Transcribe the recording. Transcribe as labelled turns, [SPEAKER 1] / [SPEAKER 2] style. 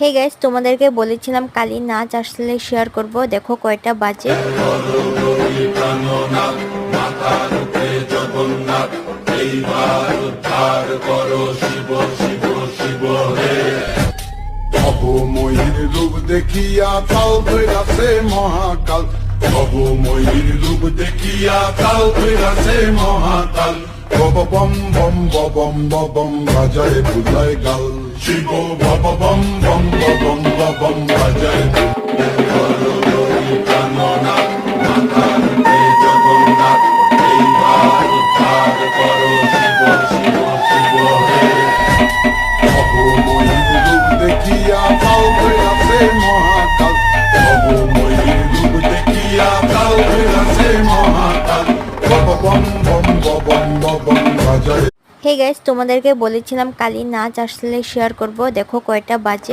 [SPEAKER 1] হে guys তোমাদেরকে বলেছিলাম কালি নাচ আসলে শেয়ার করব। দেখো কয়টা বাজে।
[SPEAKER 2] রূপ দেখিয়া ফেরাছে মহাকাল। রূপ দেখিয়া ফেরাছে মহাকাল। বব বম বম বম বম বাজায় বুঝায় গাল। শিব বম বম বম
[SPEAKER 1] হে গাইস তোমাদেরকে বলেছিলাম কালি নাচ আসলে শেয়ার করব। দেখো কয়টা বাজে।